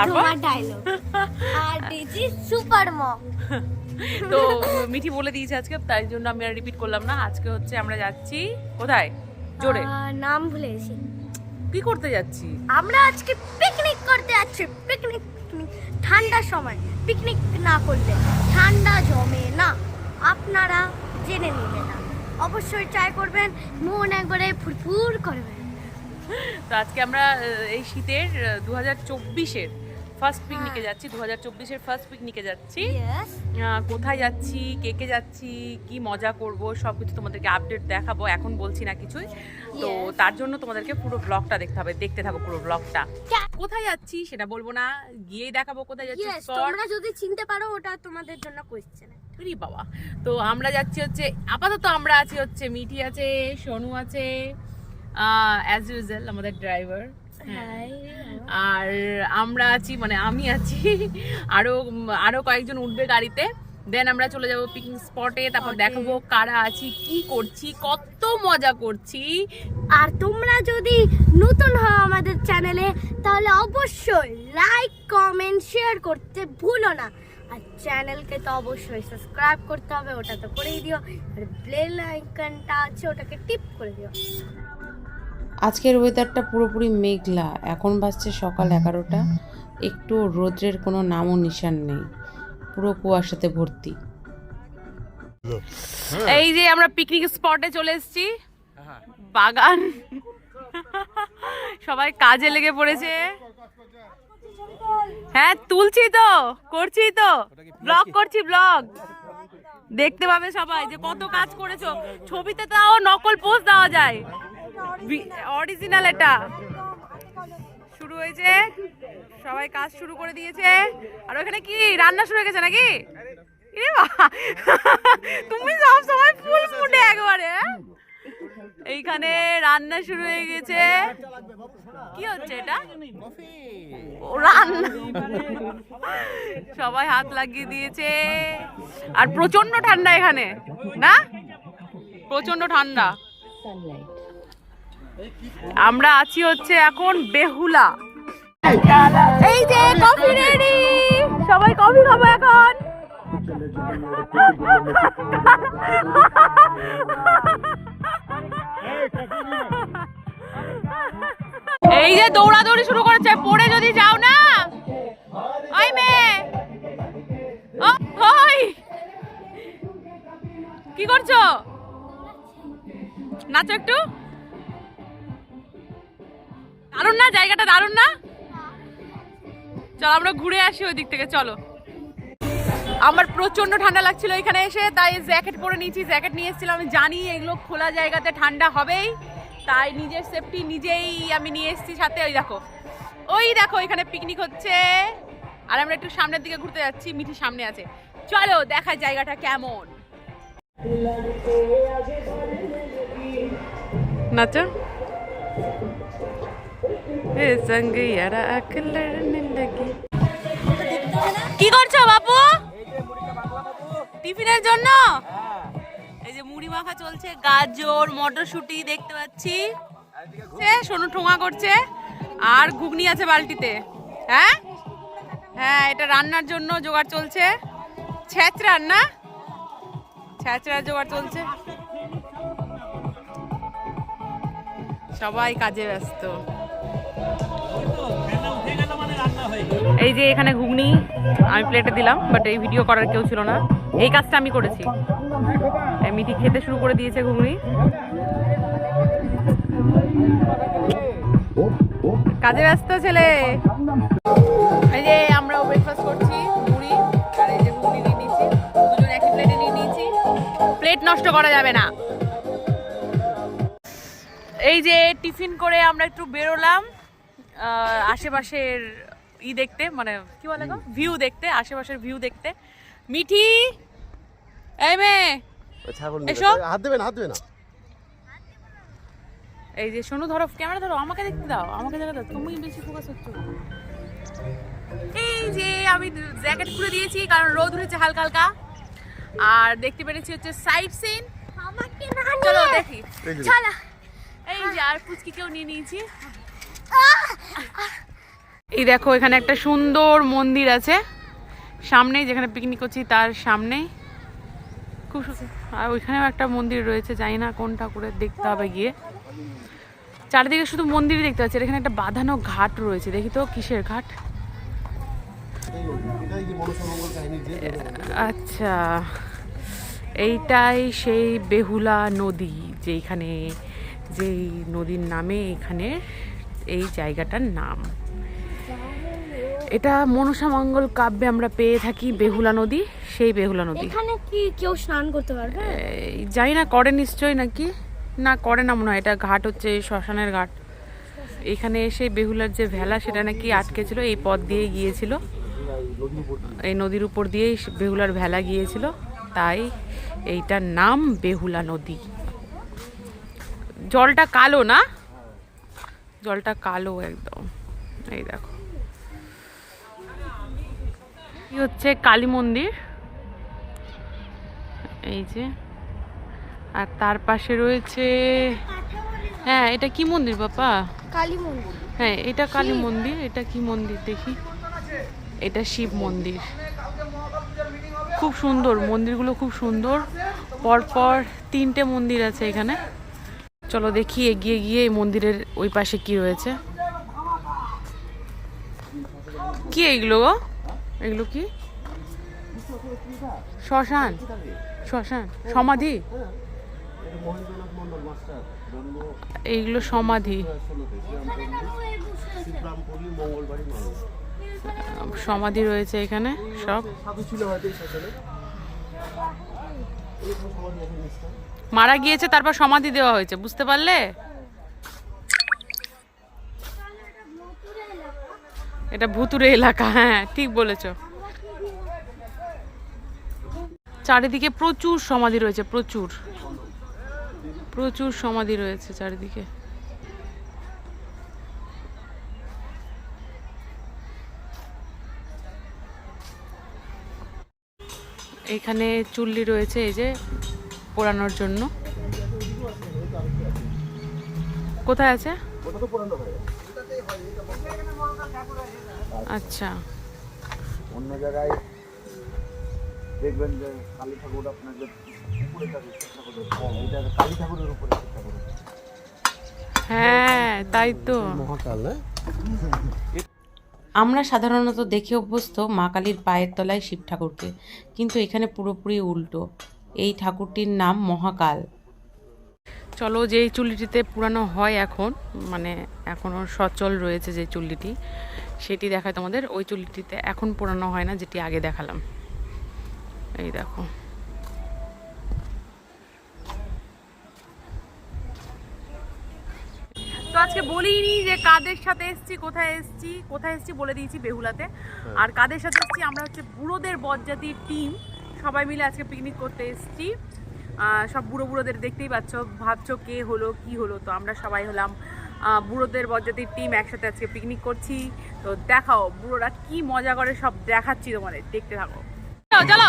তারপর? ডায়লগ আর this super mom তো মিঠি বলে দিয়েছে আজকে তাই জন্য আমি আর রিপিট করলাম না। আজকে হচ্ছে আমরা যাচ্ছি কোথায়? জোরে। নাম ভুলে গেছি। কি করতে যাচ্ছি? আমরা আজকে পিকনিক করতে যাচ্ছি। পিকনিক পিকনিক ঠান্ডার সময়। পিকনিক না করলে ঠান্ডা জমে না। আপনারা জেনে নেবেন। না অবশ্যই ট্রাই করবেন। মন একবারে ফুরফুর করবেন তো আজকে আমরা এই শীতের দু হাজার চব্বিশের ফার্স্ট পিকনিকে যাচ্ছি দু হাজার চব্বিশের ফার্স্ট পিকনিকে যাচ্ছি। কোথায় যাচ্ছি কে কে যাচ্ছি কি মজা করব সব কিছু তোমাদেরকে আপডেট দেখাবো এখন বলছি না কিছুই। তো তার জন্য তোমাদেরকে পুরো ব্লগটা দেখতে হবে দেখতে থাকো পুরো ব্লগটা কোথায় যাচ্ছি সেটা বলব না গিয়েই দেখাবো কোথায় যাচ্ছি তোমরা যদি চিনতে পারো ওটা তোমাদের জন্য কোয়েশ্চেন ওরে বাবা তো আমরা যাচ্ছি হচ্ছে আপাতত আমরা আছি হচ্ছে মিঠি আছে সোনু আছে অ্যাজ ইউজুয়াল আমাদের ড্রাইভার আর আমরা আছি মানে আমি আছি আরও আরও কয়েকজন উঠবে গাড়িতে। দেন আমরা চলে যাব পিকনিক স্পটে তারপর. দেখাবো কারা আছি কি করছি কত মজা করছি। আর তোমরা যদি নতুন হও আমাদের চ্যানেলে তাহলে অবশ্যই লাইক কমেন্ট শেয়ার করতে ভুলো না। আর চ্যানেলকে তো অবশ্যই সাবস্ক্রাইব করতে হবে ওটা তো করেই দিও। আর বেল আইকনটা আছে ওটাকে টিপ করে দিও। আজকের ওয়েদারটা পুরোপুরি মেঘলা। এখন বাজছে সকাল এগারোটা। একটু রোদ্রের কোনো নামও নিশান নেই। পুরো কুয়াশাতে ভর্তি। এই যে আমরা পিকনিক স্পটে চলে এসেছি। বাগান। সবাই কাজে লেগে পড়েছে। হ্যাঁ তুলছি তো করছি তো। ব্লগ করছি ব্লগ দেখতে পাবে সবাই যে কত কাজ করেছ। ছবিতে তাও নকল পোস্ট দেওয়া যায়। অরিজিনাল এটা। শুরু হয়েছে। সবাই কাজ শুরু করে দিয়েছে। আর ওখানে কি রান্না শুরু হয়ে গেছে নাকি? তুমি সব সময় ফুল ফুটে একবারে। হ্যাঁ? এইখানে রান্না শুরু হয়ে গেছে। কি হচ্ছে এটা? রান্না। সবাই হাত লাগিয়ে দিয়েছে। আর প্রচণ্ড ঠান্ডা এখানে না? প্রচণ্ড ঠান্ডা। আমরা আছি হচ্ছে এখন বেহুলা। এই যে কফি রেডি সবাই কফি খাব এখন। এই যে দৌড়াদৌড়ি শুরু করেছে পড়ে যদি যাও না। ওই মেয়ে। ওই। কি করছ? নাচো একটু। দারুণ না? জায়গাটা দারুণ না? চলো, আমরা ঘুরে আসি ওই দিক থেকে, চলো। আমার প্রচণ্ড ঠান্ডা লাগছিল এখানে এসে, তাই জ্যাকেট পরে নিয়েছি, জ্যাকেট নিয়ে এসেছিলাম। আমি জানি এগুলো খোলা জায়গাতে ঠান্ডা হবেই, তাই নিজের সেফটি নিজেই আমি নিয়ে এসেছি সাথে। ওই দেখো ওই দেখো, এখানে পিকনিক হচ্ছে। আর আমরা একটু সামনের দিকে ঘুরতে যাচ্ছি, মিঠি সামনে আছে। চলো দেখা জায়গাটা কেমন। নাচো। ইয়ারা আঁখ লড়নে কি করছ বাপু? টিফিনের জন্য? এই যে মুড়ি মাখা চলছে, গাজর, মটরশুঁটি দেখতে পাচ্ছি। সোনু ঠোঙা করছে। আর ঘুগনি আছে বালতিতে। হ্যাঁ? হ্যাঁ এটা রান্নার জন্য জোগাড় চলছে। ছ্যাঁচড়ার না ছ্যাঁচড়ার জোগাড় চলছে। সবাই কাজে ব্যস্ত। এই যে এখানে ঘুগনি আমি প্লেটে দিলাম বাট এই ভিডিও করার কেউ ছিল না। এই কাজটা আমি করেছি। মিঠি খেতে শুরু করে দিয়েছে ঘুগনি। কাজে ব্যস্ত ছেলে। এই যে আমরা ব্রেকফাস্ট করছি মুড়ি আর এই যে ঘুগনি নিয়ে নিয়েছি। দুজন একই প্লেটে নিয়ে নিয়েছি। প্লেট নষ্ট করা যাবে না। এই যে টিফিন করে আমরা একটু বেরোলাম। আশেপাশের ই দেখতে মানে কি বলে ভিউ দেখতে আশেপাশের ভিউ দেখতে। মিঠি! এই মেয়ে! এসো। হাত দেবে না হাত দেবে না। এই যে শোনো ধরো ক্যামেরা ধরো আমাকে দেখতে দাও আমাকে দেখতে দাও। তুমি বেশি ফোকাস হচ্ছ এই যে আমি জ্যাকেট খুলে দিয়েছি কারণ রোদ হয়েছে হালকা হালকা। আর দেখতে পেরেছি হচ্ছে সাইড সিন আমাকে না চলো দেখি। এই যে। চলো। এই যে আর পুচকিকেও নিয়ে নিয়েছি। এই দেখো, এখানে একটা সুন্দর মন্দির আছে। সামনেই যেখানে পিকনিক করছি, তার সামনেই। খুব। আর ওইখানেও একটা মন্দির রয়েছে, জানি না কোন ঠাকুরের দেখতে হবে গিয়ে। চারিদিকে শুধু মন্দিরই দেখতে পাচ্ছি এখানে একটা বাঁধানো ঘাট রয়েছে, দেখি তো কিসের ঘাট? আচ্ছা এইটাই সেই বেহুলা নদী, যেইখানে যেই নদীর নামে এখানে এই জায়গাটার নাম। এটা মনসা মঙ্গল কাব্যে আমরা পেয়ে থাকি বেহুলা নদী সেই বেহুলা নদী। এখানে কি কেউ স্নান করতে পারবে? জানি না করে নিশ্চয়ই নাকি? না করে না মনে হয় এটা ঘাট হচ্ছে শ্মশানের ঘাট। এখানে এসে বেহুলার যে ভেলা সেটা নাকি আটকে ছিল এই পথ দিয়ে গিয়েছিল। এই নদীর উপর দিয়েই বেহুলার ভেলা গিয়েছিল। তাই এইটার নাম বেহুলা নদী। জলটা কালো না? জলটা কালো একদম। এই দেখো। এই হচ্ছে কালী মন্দির। এই যে। আর তার পাশে রয়েছে হ্যাঁ এটা কি মন্দির বাবা? কালী মন্দির। হ্যাঁ এটা কালী মন্দির এটা কি মন্দির দেখি? এটা শিব মন্দির। খুব সুন্দর মন্দিরগুলো খুব সুন্দর। পরপর তিনটে মন্দির আছে এখানে। চলো দেখি এগিয়ে গিয়ে এই মন্দিরের ওই পাশে কি রয়েছে। কি এইগুলো গো? এগুলো কি? শ্মশান। শ্মশান। সমাধি? এইগুলো সমাধি। সমাধি রয়েছে এখানে সব। মারা গিয়েছে, তারপর সমাধি দেওয়া হয়েছে, বুঝতে পারলে? এটা ভুতুরে এলাকা হ্যাঁ ঠিক বলেছ। চারিদিকে প্রচুর সমাধি রয়েছে, প্রচুর। প্রচুর সমাধি রয়েছে চারিদিকে। এখানে চুল্লি রয়েছে, এই যে পোড়ানোর জন্য। কোথায় আছে? আচ্ছা। অন্য জায়গায় দেখবেন যে কালী ঠাকুর কম এটা কালী ঠাকুরের উপরে চেষ্টা হ্যাঁ তাই তো। মহাকাল আমরা সাধারণত দেখে অভ্যস্ত মা কালীর পায়ের তলায় শিব ঠাকুরকে। কিন্তু এখানে পুরোপুরি উল্টো। এই ঠাকুরটির নাম মহাকাল। চলো যেই চুল্লিটিতে পুরানো হয় এখন মানে এখনও সচল রয়েছে যে চুল্লিটি, সেটি দেখায় তোমাদের। ওই চুল্লিটিতে এখন পুরানো হয় না, যেটি আগে দেখালাম। এই দেখো। তো আজকে বলিনি যে কাদের সাথে এসছি, কোথায় এসছি কোথায় এসছি বলে দিয়েছি বেহুলাতে। আর কাদের সাথে এসছি, আমরা হচ্ছে বুড়োদের বজ্জাতির টিম সবাই মিলে আজকে পিকনিক করতে এসেছি। সব বুড়ো বুড়োদের দেখতেই পাচ্ছ, ভাবছ কে হলো, কি হলো? তো আমরা সবাই হলাম বুড়োদের বজ্রতির টিম একসাথে আজকে পিকনিক করছি। তো দেখাও, বুড়োরা কি মজা করে সব দেখাচ্ছি তোমাদের, দেখতে থাকো। চলো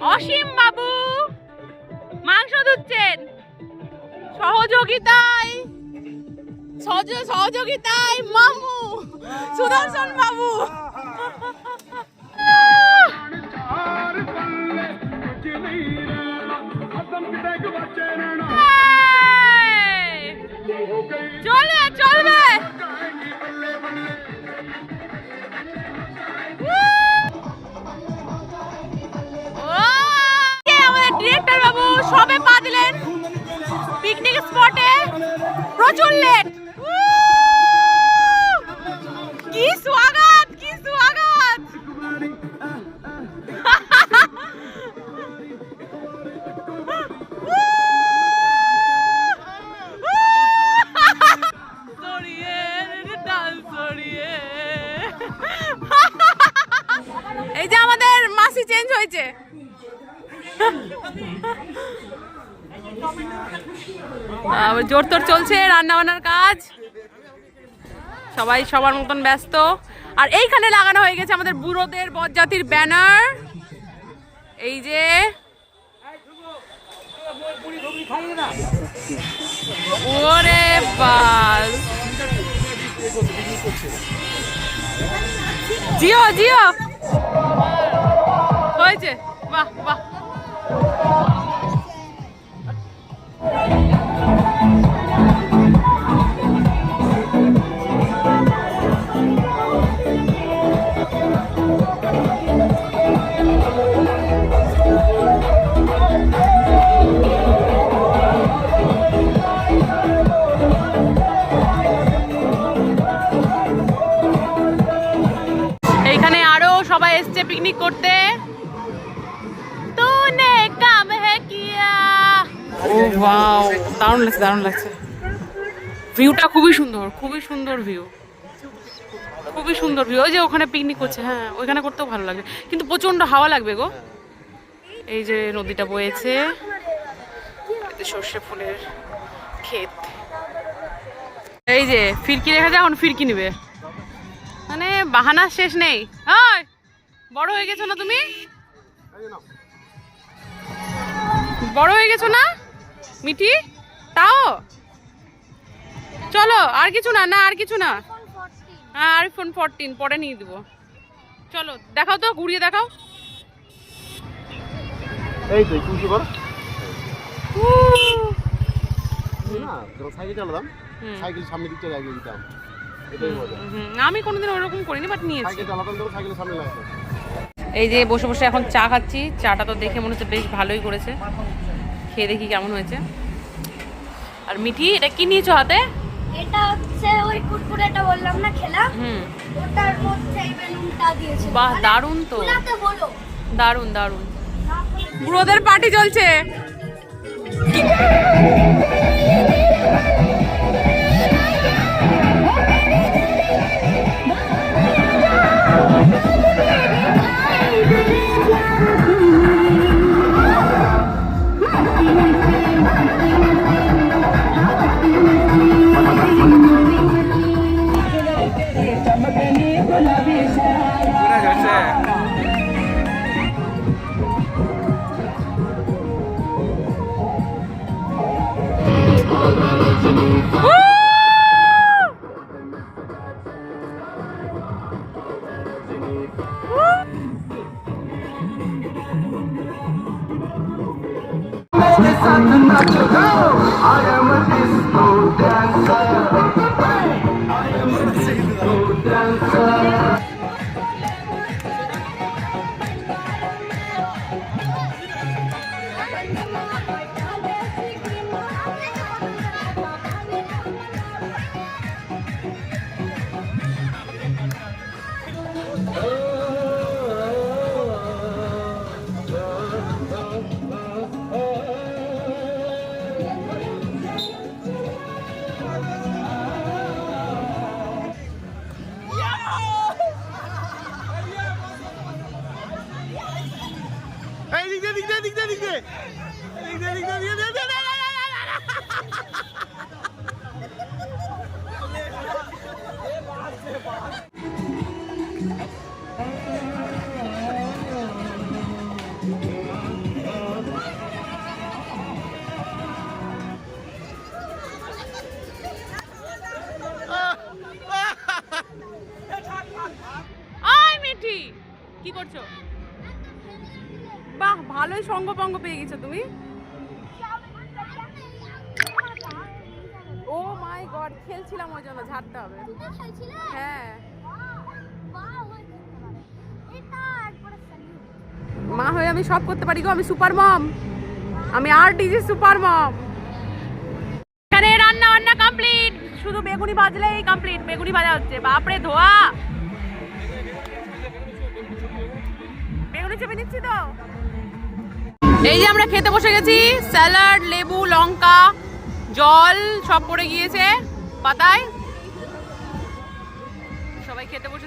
অসীম বাবু মাংস ধুচ্ছেন। সহযোগিতায় সহযোগিতায় মামু সুদর্শন বাবু। এই! চলবে। 刷被发 জোর তোর চলছে রান্না বান্নার কাজ। সবাই সবার মতন ব্যস্ত। আর এইখানে লাগানো হয়ে গেছে আমাদের বুড়োদের বরজাতির ব্যানার। এই যে জিও জিও। হয়েছে। বাহ বাহ। দারুণ লাগছে দারুণ লাগছে। ভিউটা খুবই সুন্দর খুবই সুন্দর ভিউ খুবই সুন্দর ভিউ ওই যে ওখানে পিকনিক করছে হ্যাঁ ওইখানে করতেও ভালো লাগবে কিন্তু প্রচণ্ড হাওয়া লাগবে গো। এই যে নদীটা বয়েছে সর্ষে ফুলের ক্ষেত। এই যে, ফিরকি রেখে এখন ফিরকি নিবে। মানে বাহানা শেষ নেই। হয় বড় হয়ে গেছো না তুমি? বড় হয়ে গেছো না? মিঠি? তাও? চলো আর কিছু না না আর কিছু না। হ্যাঁ আইফোন ফোরটিন পরে নিয়ে দেবো। চলো দেখাও তো ঘুরিয়ে দেখাও। এই তো সাইকেল সামনে দিকটা লাগিয়ে দিতাম। হুম, আমি কোনোদিন ওরকম করিনি বাট নিয়েছি। এই যে বসে বসে এখন চা খাচ্ছি। চাটা তো দেখে মনে হচ্ছে বেশ ভালোই করেছে। খেয়ে দেখি কেমন হয়েছে। আর মিঠি এটা কি নিয়েছো হাতে? এটা হচ্ছে ওই কুরকুরেটা বললাম না খেলা হুম। ওটার মধ্যে এই বেলুনটা দিয়েছে। বাহ দারুণ তো। ওনাকে বলো। দারুণ দারুণ। বুড়োদের পার্টি চলছে। Oh! মা হয়ে আমি সব করতে পারি গো, আমি সুপার মম আমি আর ডিজি সুপার মম এখানে রান্না বান্না কমপ্লিট শুধু বেগুনি ভাজলেই কমপ্লিট বেগুনি ভাজা হচ্ছে, বাপরে ধোয়া। বেগুনি চেপে নিচ্ছি তো। এই যে আমরা খেতে বসে গেছি স্যালাড লেবু, লঙ্কা, জল সব পড়ে গিয়েছে। পাতায়। সবাই খেতে বসেছি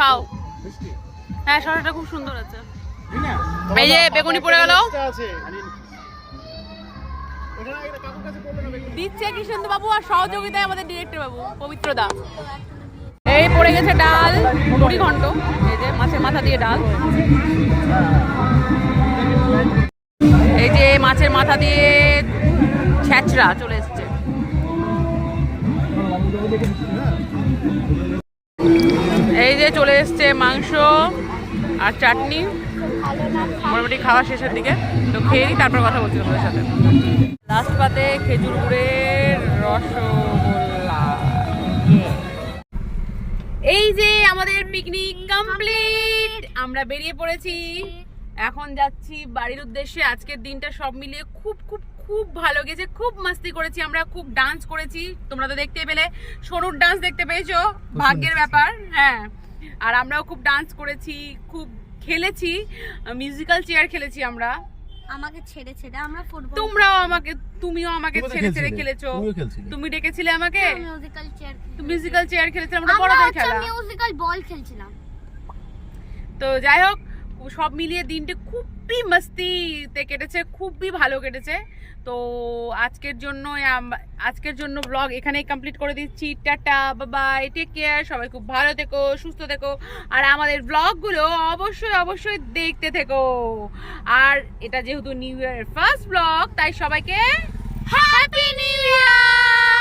খাও। হ্যাঁ শসাটা খুব সুন্দর আছে এই যে বেগুনি পড়ে গেল। দিচ্ছে কৃষ্ণেন্দু বাবু আর সহযোগিতায় আমাদের ডিরেক্টর বাবু পবিত্র দা। এই পড়ে গেছে ডাল মুড়ি ঘন্ট। এই যে মাছের মাথা দিয়ে ডাল। এই যে মাছের মাথা দিয়ে ছ্যাঁচড়া চলে এসছে। এই যে চলে এসছে মাংস আর চাটনি। মোটামুটি খাওয়া শেষের দিকে। তো খেয়ে তারপর কথা বলছি তোমাদের সাথে। লাস্ট পাতে খেজুর গুড়ের রসগোল্লা। এই যে আমাদের পিকনিক কমপ্লিট আমরা বেরিয়ে পড়েছি। এখন যাচ্ছি বাড়ির উদ্দেশ্যে। আজকের দিনটা সব মিলিয়ে খুব খুব খুব ভালো গেছে খুব মাস্তি করেছি আমরা খুব ডান্স করেছি। তোমরা তো দেখতে পেলে সরুর ডান্স দেখতে পেয়েছ? ভাগ্যের ব্যাপার হ্যাঁ। আর আমরাও খুব ডান্স করেছি খুব খেলেছি মিউজিক্যাল চেয়ার খেলেছি আমরা। আমাকে ছেড়ে ছেড়ে আমরা ফুটবল তোমরাও আমাকে তুমিও আমাকে ছেড়ে ছেড়ে খেলেছো। তুমি ডেকেছিলে আমাকে? মিউজিক্যাল চেয়ার মিউজিক্যাল চেয়ার খেলেছিলাম আমরা বড়দের হচ্ছে খেলা। মিউজিক্যাল বল খেলছিলাম। তো যাই হোক সব মিলিয়ে দিনটা খুবই মস্তিতে কেটেছে, খুবই ভালো কেটেছে। তো আজকের জন্য আজকের জন্য ব্লগ এখানেই কমপ্লিট করে দিচ্ছি। টাটা বাবাই টেক কেয়ার সবাই খুব ভালো থেকো, সুস্থ থেকো। আর আমাদের ব্লগগুলো অবশ্যই অবশ্যই দেখতে থেকো। আর এটা যেহেতু নিউ ইয়ারের ফার্স্ট ব্লগ তাই সবাইকে হ্যাপি নিউ ইয়ার